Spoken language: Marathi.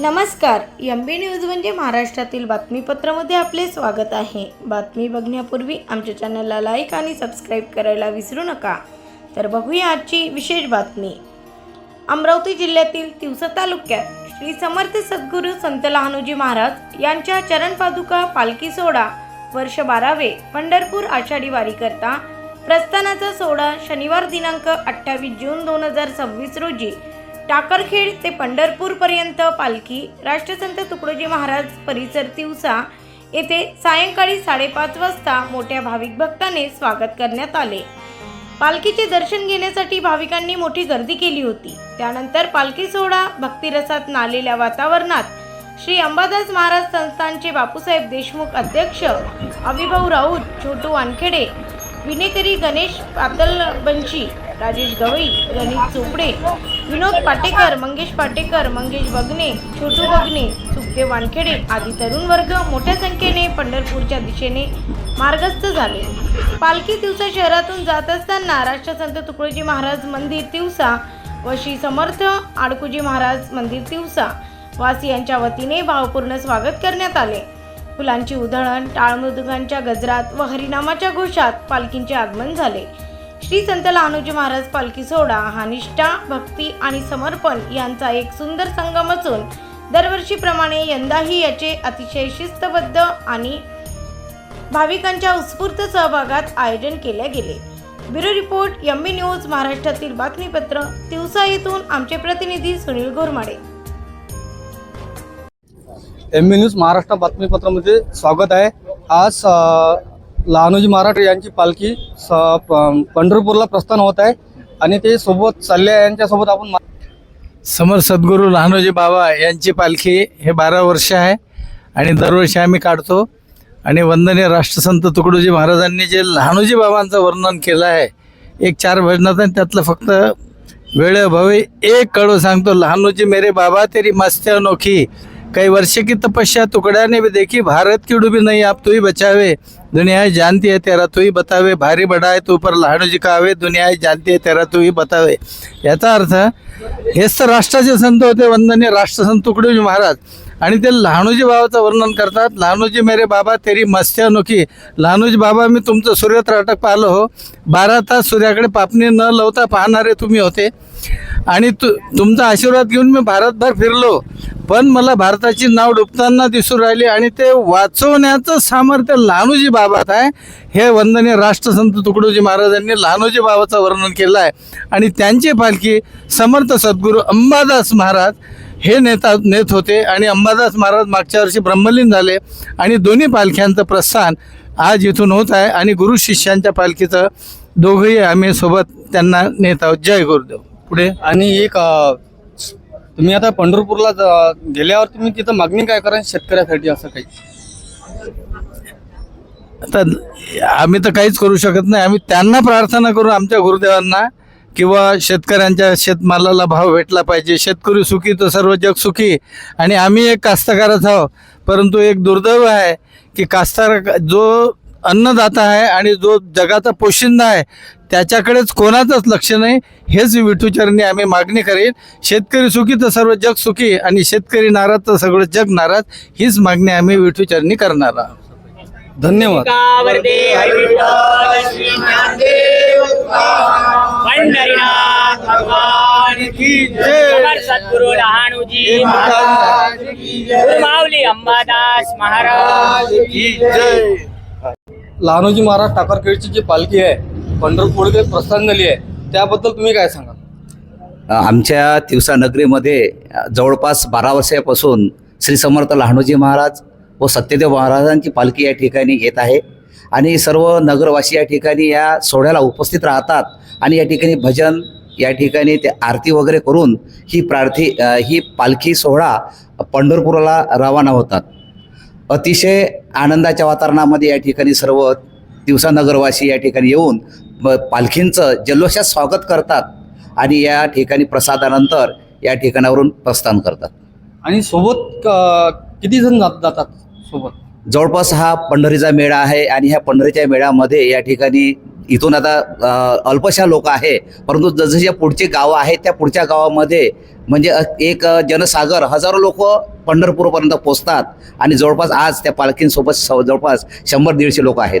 नमस्कार एम बी न्यूज म्हणजे महाराष्ट्रातील बातमीपत्रामध्ये आपले स्वागत आहे. बातमी बघण्यापूर्वी आमच्या चॅनलला लाईक आणि सबस्क्राईब करायला विसरू नका. तर बघूया आजची विशेष बातमी. अमरावती जिल्ह्यातील तिवसा तालुक्यात श्री समर्थ सद्गुरू संत लहानोजी महाराज यांच्या चरणपादुका पालखी सोहळा वर्ष बारावे पंढरपूर आषाढी वारीकरता प्रस्थानाचा सोहळा शनिवार दिनांक अठ्ठावीस जून दोन हजार सव्वीस रोजी टाकरखेड ते पंढरपूरपर्यंत पालखी. राष्ट्रसंत तुकडोजी महाराज परिसर तिवसा. येथे सायंकाळी साडेपाच वाजता मोठ्या भाविक भक्ताने स्वागत करण्यात आले. पालखीचे दर्शन घेण्यासाठी भाविकांनी मोठी गर्दी केली होती. त्यानंतर पालखी सोहळा भक्तिरसात नालेल्या वातावरणात श्री अंबादास महाराज संस्थानचे बापूसाहेब देशमुख अध्यक्ष अभिभाऊ राऊत छोटू वानखेडे विनेकरी गणेश पातलबंशी राजेश गवई गणित चोपडे विनोद पाटेकर मंगेश पाटेकर मंगेश बगने छोटू बगने सुखदेव वानखेडे आदी तरुण वर्ग मोठ्या संख्येने पंढरपूरच्या दिशेने मार्गस्थ झाले. पालखी तिवसा शहरातून जात असताना राष्ट्रसंत तुकडोजी महाराज मंदिर तिवसा व श्री समर्थ आडकुजी महाराज मंदिर तिवसा वासियांच्या वतीने भावपूर्ण स्वागत करण्यात आले. फुलांची उधळण टाळमृदुगांच्या गजरात व हरिनामाच्या घोषात पालखींचे आगमन झाले. श्री संत लहानोजी महाराज पालखी सोहळा हा निष्ठा भक्ती आणि समर्पण यांचा एक सुंदर संगम असून दरवर्षीप्रमाणे यंदाही याचे अतिशय शिस्तबद्ध आणि भाविकांच्या उत्स्फूर्त सहभागात आयोजन केले गेले. Bureau report M B news महाराष्ट्रातील बातमीपत्र दिवसा येथून आमचे प्रतिनिधी Sunil Ghormade. M B news Maharashtra बातमीपत्रामध्ये स्वागत आहे. आज लहानोजी महाराज यांची पालखी स प- पंढरपूरला प्रस्थान होत आहे आणि ते सोबत चालले यांच्यासोबत आपण मा- समर सद्गुरू लहानोजी बाबा यांची पालखी हे बारा वर्ष आहे आणि दरवर्षी आम्ही काढतो. आणि वंदनीय राष्ट्रसंत तुकडोजी महाराजांनी जे लहानोजी बाबांचं वर्णन केलं आहे एक चार भजनात आणि त्यातलं फक्त वेळ एक कडू सांगतो लहानोजी मेरे बाबा तेरी मस्त अनोखी. कई वर्ष की तपस्या टुकड़ा ने भी देखी भारत की डूबी नहीं आप तू ही बचावे दुनिया जानती है तेरा तू ही बतावे भारी बडा है तू पर लहानोजी का आवे दुनिया जानती है तेरा तू ही बतावे। याचा अर्थ हेच तर राष्ट्राचे संत होते वंदनीय राष्ट्रसंत तुकडोजी महाराज आणि ते लहानूजी बाबाचं वर्णन करतात लहानूजी मेरे बाबा तेरी मस्ती अनोखी लहानूजी बाबा मी तुमचं सूर्यत्राटक पाहिलं हो बारा तास सूर्याकडे पापणी न लावता पाहणारे तुम्ही होते आणि तु तुमचा आशीर्वाद घेऊन मी भारतभर फिरलो. पण मला भारताची नाव डुबताना दिसून राहिली आणि ते वाचवण्याचं सामर्थ्य लहानूजी बाबात आहे. हे वंदनीय राष्ट्रसंत तुकडोजी महाराजांनी लहानूजी बाबाचं वर्णन केलं आहे आणि त्यांची पालखी समर्थ सद्गुरू अंबादास महाराज हे नेता नेत होते. आणि अंबादास महाराज मागच्या वर्षी ब्रह्मलीन झाले. आणि दोन्ही पालख्यांचं प्रस्थान आज इथून होत आहे. आणि गुरु शिष्यांच्या पालखीचं दोघंही आम्ही सोबत त्यांना नेत आहोत. जय गुरुदेव. पुढे? आणि एक अ, तुम्ही आता पंढरपूरला ज- गेल्यावर तुम्ही तिथं मागणी काय करा शेतकऱ्यासाठी असं काही? आता आम्ही तर काहीच करू शकत नाही. आम्ही त्यांना प्रार्थना करू आमच्या गुरुदेवांना किंवा शेतकऱ्यांच्या शेतमालाला भाव भेटला पाहिजे. शेतकरी सुखी तर सर्व जग सुखी. आणि आम्ही एक कास्तकारच आहोत. परंतु एक दुर्दैव आहे की कास्तार जो अन्नदाता आहे आणि जो जगाचा पोशिंदा आहे त्याच्याकडेच कोणाचंच लक्ष नाही हेच विठूचरणी आम्ही मागणी करेन. शेतकरी सुखी तर सर्व जग सुखी आणि शेतकरी नाराज तर सगळं जग नाराज हीच मागणी आम्ही विठूचरणी करणार आहोत. धन्यवाद. सद्गुरु लहानूजी गुरुमाऊली अंबादास महाराज की जय। लहानोजी महाराज टाकरखेडची जी पालखी आहे पंढरपूरकडे प्रस्थान झाली आहे त्याबद्दल तुम्ही काय सांगा आमच्या तिवसा नगरीमध्ये जवळपास बारा वर्षापासून श्री समर्थ लहानोजी महाराज व सत्यदेव महाराजांची पालखी या ठिकाणी येत आहे. आणि सर्व नगरवासी या ठिकाणी या सोहळ्याला उपस्थित राहतात आणि या ठिकाणी भजन या ठिकाणी ते आरती वगैरे करून ही प्रार्थी ही पालखी सोहळा पंढरपूरला रवाना होतात. अतिशय आनंदाच्या वातावरणामध्ये या ठिकाणी सर्व दिवसा नगरवासी या ठिकाणी येऊन पालखींचं जल्लोषात स्वागत करतात आणि या ठिकाणी प्रसादानंतर या ठिकाणावरून प्रस्थान करतात. आणि सोबत किती जण जात जातात सोबत? जवळपास हा पंढरीचा मेळा आहे आणि ह्या पंढरीच्या मेळ्यामध्ये या ठिकाणी इथून आता अल्पशा लोक आहे. परंतु जसजशा पुढचे गावं आहेत त्या पुढच्या गावामध्ये म्हणजे एक जनसागर हजारो लोक पंढरपूरपर्यंत पोचतात. आणि जवळपास आज त्या पालखींसोबत स- जवळपास शंभर दीडशे लोक आहेत.